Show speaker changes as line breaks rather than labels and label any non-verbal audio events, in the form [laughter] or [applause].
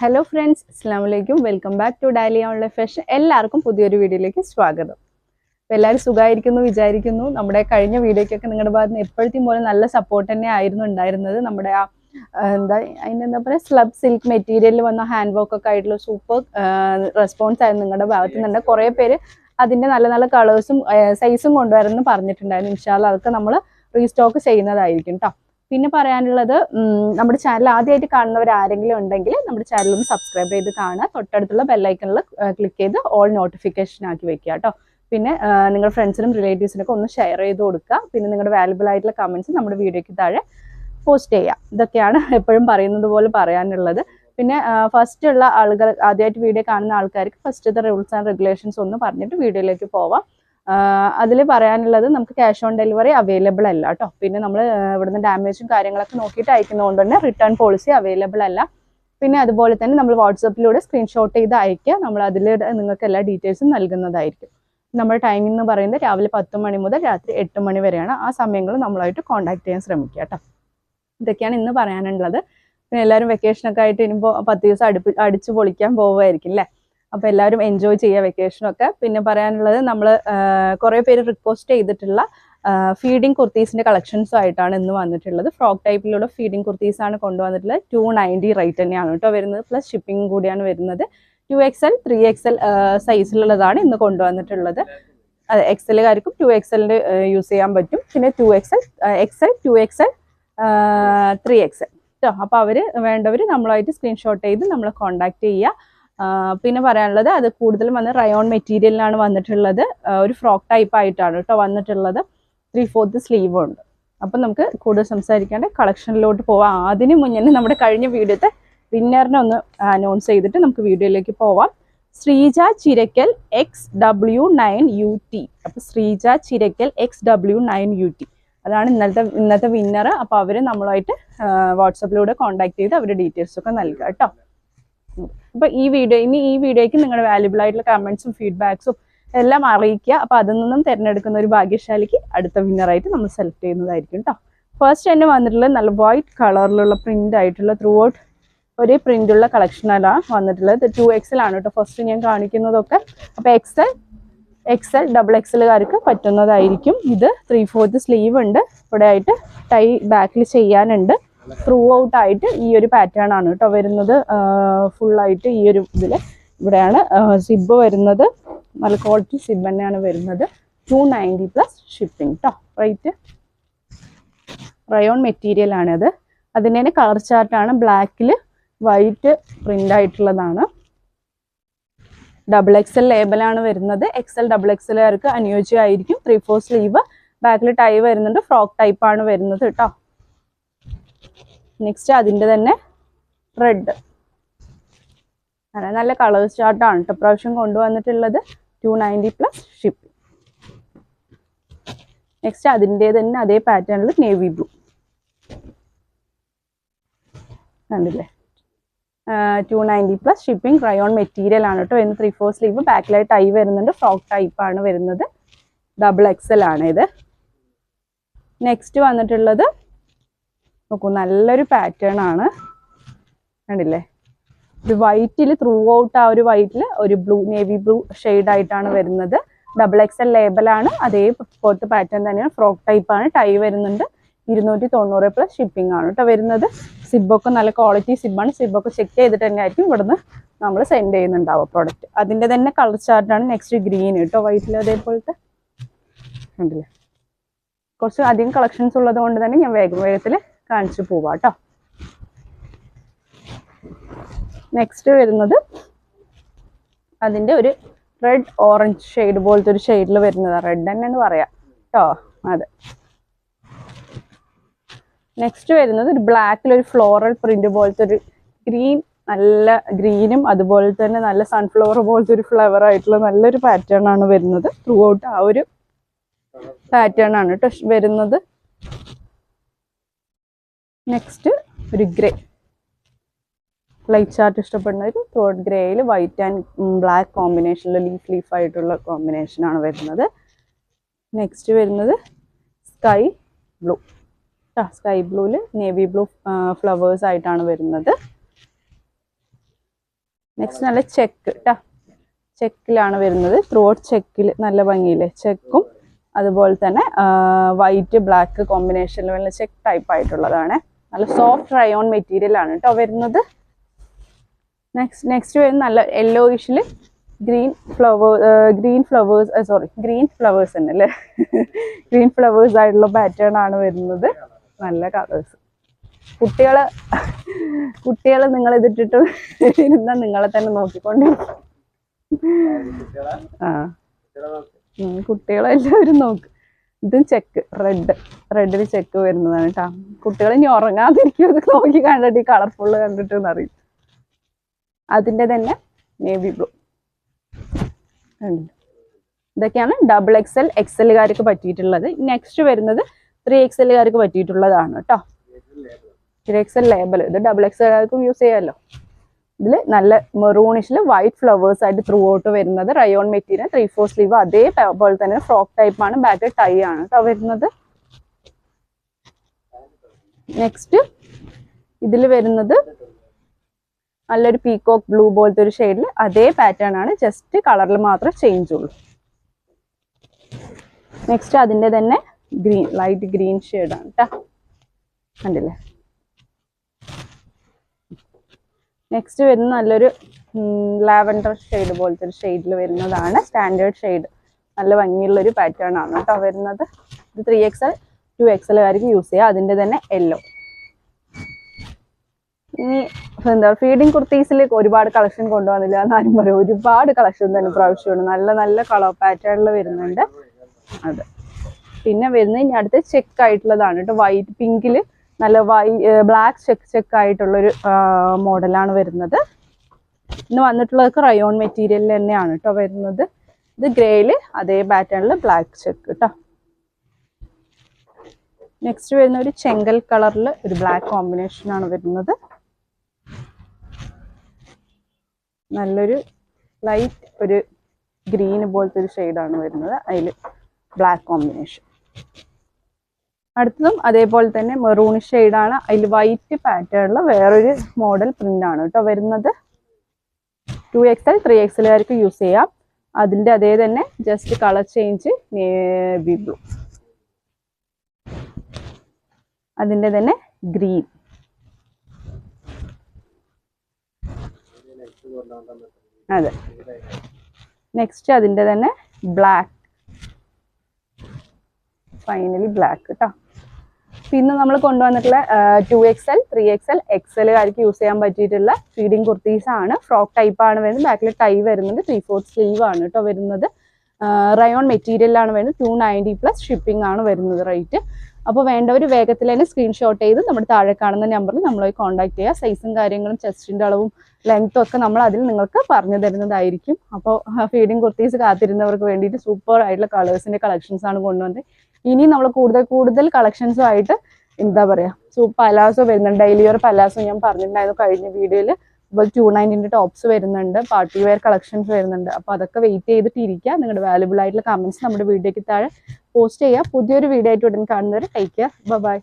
Hello friends അസ്സാം വലൈക്കും welcome back to Dolly online fashion എല്ലാവർക്കും പുതിയൊരു വീഡിയോയിലേക്ക് സ്വാഗതം. അപ്പോൾ എല്ലാവരും സുഖമായിരിക്കുന്നു വിചാരിക്കുന്നു. നമ്മുടെ കഴിഞ്ഞ വീഡിയോയ്ക്കൊക്കെ നിങ്ങളുടെ ഭാഗത്ത് നിന്ന് എപ്പോഴത്തെയും പോലെ നല്ല സപ്പോർട്ട് തന്നെ ആയിരുന്നു ഉണ്ടായിരുന്നത്. നമ്മുടെ ആ എന്താ അതിന്റെ എന്താ പറയുക സ്ലബ് സിൽക്ക് മെറ്റീരിയലിൽ വന്ന ഹാൻഡ് വർക്ക് ഒക്കെ ആയിട്ടുള്ള സൂപ്പർ റെസ്പോൺസ് ആയിരുന്നു നിങ്ങളുടെ ഭാഗത്ത് നിന്നുണ്ട് കുറേ പേര് അതിന്റെ നല്ല നല്ല കളേഴ്സും സൈസും കൊണ്ടുവരുമെന്ന് പറഞ്ഞിട്ടുണ്ടായിരുന്നു. ഇൻഷാല്ല അതൊക്കെ നമ്മൾ റീസ്റ്റോക്ക് ചെയ്യുന്നതായിരിക്കും കേട്ടോ പിന്നെ പറയാനുള്ളത് നമ്മുടെ ചാനൽ ആദ്യമായിട്ട് കാണുന്നവർ ആരെങ്കിലും ഉണ്ടെങ്കിൽ നമ്മുടെ ചാനൽ ഒന്ന് സബ്സ്ക്രൈബ് ചെയ്ത് കാണുക. തൊട്ടടുത്തുള്ള ബെല്ലൈക്കണിൽ ക്ലിക്ക് ചെയ്ത് ഓൾ നോട്ടിഫിക്കേഷൻ ആക്കി വെക്കുക കേട്ടോ പിന്നെ നിങ്ങളുടെ ഫ്രണ്ട്സിനും റിലേറ്റീവ്സിനൊക്കെ ഒന്ന് ഷെയർ ചെയ്ത് കൊടുക്കുക. പിന്നെ നിങ്ങളുടെ വാല്യുബിൾ ആയിട്ടുള്ള കമൻസ് നമ്മുടെ വീഡിയോയ്ക്ക് താഴെ പോസ്റ്റ് ചെയ്യുക ഇതൊക്കെയാണ് എപ്പോഴും പറയുന്നത് പോലെ പറയാനുള്ളത്. പിന്നെ ഫസ്റ്റ് ഉള്ള ആളുകൾ ആദ്യമായിട്ട് വീഡിയോ കാണുന്ന ആൾക്കാർക്ക് ഫസ്റ്റത്തെ റൂൾസ് ആൻഡ് റെഗുലേഷൻസ് ഒന്ന് പറഞ്ഞിട്ട് വീഡിയോയിലേക്ക് പോവാം. അതിൽ പറയാനുള്ളത് നമുക്ക് ക്യാഷ് ഓൺ ഡെലിവറി അവൈലബിൾ അല്ല കേട്ടോ. പിന്നെ നമ്മൾ ഇവിടുന്ന് ഡാമേജും കാര്യങ്ങളൊക്കെ നോക്കിയിട്ട് അയക്കുന്നതുകൊണ്ട് തന്നെ റിട്ടേൺ പോളിസി അവൈലബിൾ അല്ല. പിന്നെ അതുപോലെ തന്നെ നമ്മൾ വാട്സപ്പിലൂടെ സ്ക്രീൻഷോട്ട് ചെയ്ത് അയക്കുക നമ്മൾ അതിൽ നിങ്ങൾക്ക് എല്ലാ ഡീറ്റെയിൽസും നൽകുന്നതായിരിക്കും. നമ്മുടെ ടൈമിംഗ് എന്ന് പറയുന്നത് രാവിലെ പത്ത് മണി മുതൽ രാത്രി എട്ട് മണി വരെയാണ്. ആ സമയങ്ങൾ നമ്മളായിട്ട് കോൺടാക്ട് ചെയ്യാൻ ശ്രമിക്കുക കേട്ടോ. ഇതൊക്കെയാണ് ഇന്ന് പറയാനുള്ളത്. പിന്നെ എല്ലാവരും വെക്കേഷനൊക്കെ ആയിട്ട് ഇനിയിപ്പോൾ പത്ത് ദിവസം അടുപ്പി അടിച്ചു പൊളിക്കാൻ പോവുമായിരിക്കും അല്ലേ? അപ്പോൾ എല്ലാവരും എൻജോയ് ചെയ്യുക വെക്കേഷനൊക്കെ പിന്നെ പറയാനുള്ളത് നമ്മൾ കുറേ പേര് റിക്വസ്റ്റ് ചെയ്തിട്ടുള്ള ഫീഡിങ് കുർത്തീസിന്റെ കളക്ഷൻസും ആയിട്ടാണ് ഇന്ന് വന്നിട്ടുള്ളത്. ഫ്രോക്ക് ടൈപ്പിലുള്ള ഫീഡിങ് ആണ് കൊണ്ടുവന്നിട്ടുള്ളത്. ടു നയന്റി റേറ്റ് തന്നെയാണ് കേട്ടോ വരുന്നത്. പ്ലസ് ഷിപ്പിംഗ് കൂടിയാണ് വരുന്നത്. Two X L three X L സൈസിലുള്ളതാണ് ഇന്ന് കൊണ്ടുവന്നിട്ടുള്ളത്. അതെ എക്സലുകാർക്കും ടു എക്സലിന്റെ യൂസ് ചെയ്യാൻ പറ്റും. പിന്നെ two X L X L two X L three X L കേട്ടോ. അപ്പോൾ അവർ വേണ്ടവർ നമ്മളായിട്ട് സ്ക്രീൻഷോട്ട് ചെയ്ത് നമ്മളെ കോൺടാക്റ്റ് ചെയ്യുക. പിന്നെ പറയാനുള്ളത് അത് കൂടുതലും വന്ന് റയോൺ മെറ്റീരിയലിലാണ് വന്നിട്ടുള്ളത്. ഒരു ഫ്രോക്ക് ടൈപ്പ് ആയിട്ടാണ് കേട്ടോ വന്നിട്ടുള്ളത്. ത്രീ ഫോർത്ത് സ്ലീവ് ഉണ്ട്. അപ്പം നമുക്ക് കൂടുതൽ സംസാരിക്കാണ്ട് കളക്ഷനിലോട്ട് പോവാം. അതിന് മുന്നേ നമ്മുടെ കഴിഞ്ഞ വീഡിയോത്തെ വിന്നറിനെ ഒന്ന് അനൗൺസ് ചെയ്തിട്ട് നമുക്ക് വീഡിയോയിലേക്ക് പോവാം. Sreeja Chirakkal X W nine U T അപ്പോൾ Sreeja Chirakkal X W nine U T അതാണ് ഇന്നത്തെ ഇന്നത്തെ വിന്നർ അപ്പോൾ അവർ നമ്മളുമായിട്ട് വാട്സപ്പിലൂടെ കോൺടാക്ട് ചെയ്ത് അവരുടെ ഡീറ്റെയിൽസ് ഒക്കെ നൽകുക കേട്ടോ. അപ്പോൾ ഈ വീഡിയോ ഇനി ഈ വീഡിയോയ്ക്ക് നിങ്ങളുടെ വാല്യുബിൾ ആയിട്ടുള്ള കമൻസും ഫീഡ്ബാക്സും എല്ലാം അറിയിക്കുക. അപ്പോൾ അതിൽ നിന്നും തിരഞ്ഞെടുക്കുന്ന ഒരു ഭാഗ്യശാലിക്ക് അടുത്ത വിന്നറായിട്ട് നമ്മൾ സെലക്ട് ചെയ്യുന്നതായിരിക്കും കേട്ടോ ഫസ്റ്റ് തന്നെ വന്നിട്ടുള്ളത് നല്ല വൈറ്റ് കളറിലുള്ള പ്രിന്റ് ആയിട്ടുള്ള ത്രൂ ഔട്ട് ഒരേ പ്രിന്റുള്ള കളക്ഷനാണ് വന്നിട്ടുള്ളത്. ടു എക്സൽ ആണ് കേട്ടോ ഫസ്റ്റ് ഞാൻ കാണിക്കുന്നതൊക്കെ. അപ്പോൾ എക്സൽ എക്സൽ ഡബിൾ എക്സലുകാർക്ക് പറ്റുന്നതായിരിക്കും. ഇത് ത്രീ ഫോർത്ത് സ്ലീവ് ഉണ്ട്. ഇവിടെ ആയിട്ട് ടൈ ബാക്കിൽ ചെയ്യാനുണ്ട്. ത്രൂ ഔട്ട് ആയിട്ട് ഈ ഒരു പാറ്റേൺ ആണ് കേട്ടോ വരുന്നത്. ഫുള്ളായിട്ട് ഈ ഒരു ഇതിൽ ഇവിടെയാണ് സിബ് വരുന്നത്. നല്ല ക്വാളിറ്റി സിബ് തന്നെയാണ് വരുന്നത്. ടു നയന്റി പ്ലസ് ഷിപ്പിംഗ് കേട്ടോ റേറ്റ് റയോൺ മെറ്റീരിയൽ ആണത് അതിന്റെ കളർ ചാർട്ടാണ് ബ്ലാക്കിൽ വൈറ്റ് പ്രിന്റ് ആയിട്ടുള്ളതാണ്. ഡബിൾ എക്സൽ ലേബലാണ് വരുന്നത്. എക്സൽ ഡബിൾ എക്സലുകാർക്ക് അനുയോജ്യമായിരിക്കും. ത്രീ ഫോർ സ്ലീവ് ബാക്കിൽ ടൈ വരുന്നുണ്ട്. ഫ്രോക്ക് ടൈപ്പാണ് വരുന്നത് കേട്ടോ നെക്സ്റ്റ് അതിന്റെ തന്നെ റെഡ് അങ്ങനെ നല്ല കളർ ചാർട്ടാണ് കേട്ടോ പ്രാവശ്യം കൊണ്ടുവന്നിട്ടുള്ളത് two ninety plus ship next അതിന്റെ തന്നെ അതേ പാറ്റേണിൽ നേവി ബ്ലൂ കണ്ടില്ലേ? Two ninety plus shipping rayon material ആണ് കേട്ടോ ഇന്ന് ത്രീ ഫോർ സ്ലീവ് ബാക്കിലായി ഐ വരുന്നുണ്ട്. ഫ്രോക്ക് ടൈപ്പ് ആണ് വരുന്നത്. ഡബിൾ എക്സൽ ആണ് ഇത്. നെക്സ്റ്റ് വന്നിട്ടുള്ളത് നോക്കൂ നല്ലൊരു പാറ്റേൺ ആണ്. കണ്ടില്ലേ? ഒരു വൈറ്റിൽ ത്രൂ ഔട്ട് ആ ഒരു വൈറ്റിൽ ഒരു ബ്ലൂ നേവി ബ്ലൂ ആയിട്ടാണ് വരുന്നത്. ഡബിൾ എക്സ് എൽ ലേബലാണ് അതേ പോലത്തെ പാറ്റേൺ തന്നെയാണ്. ഫ്രോക്ക് ടൈപ്പ് ആണ്. ടൈ വരുന്നുണ്ട്. ഇരുന്നൂറ്റി തൊണ്ണൂറ് പ്ലസ് ഷിപ്പിംഗ് ആണ് കേട്ടോ വരുന്നത്. സിബൊക്കെ നല്ല ക്വാളിറ്റി സിബാണ് സിബൊക്കെ ചെക്ക് ചെയ്തിട്ട് തന്നെ ആയിരിക്കും ഇവിടുന്ന് നമ്മൾ സെൻഡ് ചെയ്യുന്നുണ്ടാവുക പ്രോഡക്റ്റ് അതിന്റെ തന്നെ കളർ ചാർട്ടാണ് നെക്സ്റ്റ് ഗ്രീൻ കേട്ടോ വൈറ്റിൽ അതേപോലത്തെ. ഉണ്ടല്ലേ കുറച്ച് അധികം കളക്ഷൻസ് ഉള്ളത് കൊണ്ട് തന്നെ ഞാൻ വേഗം വേഗത്തിൽ കാണിച്ചു പോവാട്ടോ നെക്സ്റ്റ് വരുന്നത് അതിന്റെ ഒരു റെഡ് ഓറഞ്ച് ഷെയ്ഡ് പോലത്തെ ഒരു ഷെയ്ഡിൽ വരുന്നതാണ് റെഡ് തന്നെ എന്ന് പറയാം. കേട്ടോ അതെ. നെക്സ്റ്റ് വരുന്നത് ഒരു ബ്ലാക്കിൽ ഒരു ഫ്ലോറൽ പ്രിന്റ് പോലത്തെ ഒരു ഗ്രീൻ നല്ല ഗ്രീനും അതുപോലെ തന്നെ നല്ല സൺഫ്ലവർ പോലത്തെ ഒരു ഫ്ലവർ ആയിട്ടുള്ള നല്ലൊരു പാറ്റേൺ ആണ് വരുന്നത്. ത്രൂ ഔട്ട് ആ ഒരു പാറ്റേൺ ആണ് കേട്ടോ വരുന്നത്. നെക്സ്റ്റ് ഒരു ഗ്രേ ലൈറ്റ് ചാർട്ട് ഇഷ്ടപ്പെടുന്നവർ ത്രോട്ട് ഗ്രേയിൽ വൈറ്റ് ആൻഡ് ബ്ലാക്ക് കോമ്പിനേഷനിൽ ലീഫ് ലീഫ് ആയിട്ടുള്ള കോമ്പിനേഷൻ ആണ് വരുന്നത്. നെക്സ്റ്റ് വരുന്നത് സ്കൈ ബ്ലൂ സ്കൈ ബ്ലൂവിൽ നേവി ബ്ലൂ ഫ്ലവേഴ്സ് ആയിട്ടാണ് വരുന്നത്. നെക്സ്റ്റ് നല്ല ചെക്ക് കേട്ടോ ചെക്കിലാണ് വരുന്നത്. ത്രോട്ട് ചെക്കിൽ നല്ല ഭംഗിയില്ലേ? ചെക്കും അതുപോലെ തന്നെ വൈറ്റ് ബ്ലാക്ക് കോമ്പിനേഷനിൽ വരുന്ന ചെക്ക് ടൈപ്പ് ആയിട്ടുള്ളതാണ്. നല്ല സോഫ്റ്റ് റയോൺ മെറ്റീരിയൽ ആണ് കേട്ടോ വരുന്നത്. നെക്സ്റ്റ് നെക്സ്റ്റ് വരുന്ന നല്ല യെല്ലോയിഷിൽ green flower green flowers sorry green flowers തന്നെ അല്ലേ ഗ്രീൻ ഫ്ലവേഴ്സ് ആയിട്ടുള്ള പാറ്റേൺ ആണ് വരുന്നത്. നല്ല കളേഴ്സ് കുട്ടികളെ കുട്ടികളെ നിങ്ങൾ ഇതിട്ടിട്ട് [laughs] ഇരുന്നാൽ നിങ്ങളെ തന്നെ നോക്കിക്കൊണ്ടിരിക്കും. ആ. കുട്ടികളെല്ലാവരും നോക്ക്. ഇതും ചെക്ക് റെഡ് റെഡിൽ ചെക്ക് വരുന്നതാണ് കേട്ടോ കുട്ടികൾ ഇനി ഉറങ്ങാതിരിക്കും. ഇത് നോക്കി കണ്ടിട്ട് ഈ കളർഫുള്ള് കണ്ടിട്ട് എന്നറിയും. അതിന്റെ തന്നെ നേവി ബ്ലൂ ഇതൊക്കെയാണ് ഡബിൾ എക്സൽ എല്ലുകാർക്ക് പറ്റിയിട്ടുള്ളത്. നെക്സ്റ്റ് വരുന്നത് ത്രീ എക്സലുകാർക്ക് പറ്റിയിട്ടുള്ളതാണ് കേട്ടോ ത്രീ എക്സൽ ലേബൽ ഇത് ഡബിൾ എക്സലുകാർക്കും യൂസ് ചെയ്യാമല്ലോ ഇതിൽ നല്ല മെറൂണിഷിൽ വൈറ്റ് ഫ്ലവേഴ്സ് ആയിട്ട് ത്രൂ ഔട്ട് വരുന്നത് rayon material three four sleeve അതേപോലെ തന്നെ ഫ്രോക്ക് ടൈപ്പ് ആണ് ബാക്ക് ടൈ ആണ് കേട്ടോ വരുന്നത്. നെക്സ്റ്റ് ഇതിൽ വരുന്നത് നല്ലൊരു പീകോക്ക് ബ്ലൂ പോലത്തെ ഒരു ഷെയ്ഡിൽ അതേ പാറ്റേൺ ആണ് ജസ്റ്റ് കളറിൽ മാത്രമേ ചേഞ്ച് ഉള്ളൂ. നെക്സ്റ്റ് അതിന്റെ തന്നെ ഗ്രീൻ ലൈറ്റ് ഗ്രീൻ ഷെയ്ഡാണ് കേട്ടോ കണ്ടില്ലേ? നെക്സ്റ്റ് വരുന്ന നല്ലൊരു ലാവൻഡർ ഷെയ്ഡ് പോലത്തെ ഒരു ഷെയ്ഡിൽ വരുന്നതാണ്. Standard shade. നല്ല ഭംഗിയുള്ള ഒരു പാറ്റേൺ ആണ് കേട്ടോ വരുന്നത്. ഇത് ത്രീ എക്സൽ ടു എക്സലുകാർക്ക് യൂസ് ചെയ്യുക അതിന്റെ തന്നെ യെല്ലോ ഇനി എന്താ ഫീഡിങ് കുർത്തീസിലേക്ക് ഒരുപാട് കളക്ഷൻ കൊണ്ടുവന്നില്ല എന്നാലും പറയും. ഒരുപാട് കളക്ഷൻ തന്നെ പ്രാവശ്യമാണ്. നല്ല നല്ല കളർ പാറ്റേണിൽ വരുന്നുണ്ട്. അത്. പിന്നെ വരുന്നത് ഇനി അടുത്ത് ചെക്ക് ആയിട്ടുള്ളതാണ് കേട്ടോ. വൈറ്റ് പിങ്കിൽ നല്ല വൈ ബ്ലാക്ക് ചെക്ക് ചെക്ക് ആയിട്ടുള്ളൊരു മോഡലാണ് വരുന്നത്. ഇന്ന് വന്നിട്ടുള്ളതൊക്കെ റയോൺ മെറ്റീരിയൽ തന്നെയാണ് കേട്ടോ വരുന്നത്. ഇത് ഗ്രേയിൽ അതേ പാറ്റേണിൽ ബ്ലാക്ക് ചെക്ക് കേട്ടോ നെക്സ്റ്റ് വരുന്ന ഒരു ചെങ്കൽ കളറിൽ ഒരു ബ്ലാക്ക് കോമ്പിനേഷൻ ആണ് വരുന്നത്. നല്ലൊരു ലൈറ്റ് ഒരു ഗ്രീൻ പോലത്തെ ഒരു ഷെയ്ഡാണ് വരുന്നത്. അതിൽ ബ്ലാക്ക് കോമ്പിനേഷൻ അടുത്തതും അതേപോലെ തന്നെ മെറൂൺ ഷെയ്ഡാണ് അതിൽ വൈറ്റ് പാറ്റേണിൽ വേറൊരു മോഡൽ പ്രിന്റ് ആണ് കേട്ടോ വരുന്നത്. ടു എക്സൽ ത്രീ എക്സലുകാർക്ക് യൂസ് ചെയ്യാം. അതിന്റെ അതേ തന്നെ just colour change navy blue അതിന്റെ തന്നെ ഗ്രീൻ അതെ. നെക്സ്റ്റ് അതിന്റെ തന്നെ ബ്ലാക്ക് ഫൈനലി ബ്ലാക്ക് കേട്ടോ പിന്നെ നമ്മൾ കൊണ്ടുവന്നിട്ടുള്ള two X L three X L എക്സലുകാർക്ക് use ചെയ്യാൻ പറ്റിയിട്ടുള്ള ഫീഡിങ് കുർത്തീസ് ആണ്. ഫ്രോക്ക് ടൈപ്പ് ആണ് വരുന്നത്. ബാക്കിൽ ടൈ വരുന്നത്. ത്രീ ഫോർത്ത് സ്ലീവ് ആണ് കേട്ടോ വരുന്നത്. റയോൺ മെറ്റീരിയലാണ് വരുന്നത്. ടു നയന്റി പ്ലസ് ഷിപ്പിംഗ് ആണ് വരുന്നത് റേറ്റ് അപ്പോൾ വേണ്ടവർ വേഗത്തിൽ തന്നെ സ്ക്രീൻഷോട്ട് ചെയ്ത് നമ്മുടെ താഴെ കാണുന്ന നമ്പറിൽ നമ്മളെ കോൺടാക്ട് ചെയ്യുക സൈസും കാര്യങ്ങളും ചെസ്റ്റിന്റെ അളവും ലെങ്ത്തും ഒക്കെ നമ്മൾ അതിൽ നിങ്ങൾക്ക് പറഞ്ഞു തരുന്നതായിരിക്കും. അപ്പോൾ ഫീഡിങ് കുർത്തീസ് കാത്തിരുന്നവർക്ക് വേണ്ടിയിട്ട് സൂപ്പർ ആയിട്ടുള്ള കളേഴ്സിന്റെ കളക്ഷൻസ് ആണ് കൊണ്ടുവന്നത്. ഇനി നമ്മൾ കൂടുതൽ കൂടുതൽ കളക്ഷൻസും ആയിട്ട് എന്താ പറയാ സൂ പലാസോ വരുന്നുണ്ട്. ഡെയിലി വെയർ പലാസോ ഞാൻ പറഞ്ഞിട്ടുണ്ടായിരുന്നു കഴിഞ്ഞ വീഡിയോയിൽ അതുപോലെ ടു നയന്റിന്റെ ടോപ്സ് വരുന്നുണ്ട് പാർട്ടി വെയർ കളക്ഷൻസ് വരുന്നുണ്ട്. അപ്പോൾ അതൊക്കെ വെയിറ്റ് ചെയ്തിട്ട് ഇരിക്കുക നിങ്ങളുടെ വാലുബിൾ ആയിട്ടുള്ള കമൻസ് നമ്മുടെ വീഡിയോയ്ക്ക് താഴെ പോസ്റ്റ് ചെയ്യുക. പുതിയൊരു വീഡിയോ ആയിട്ട് ഉടൻ കാണുന്നവരെ ടേക്ക് കെയർ ബൈ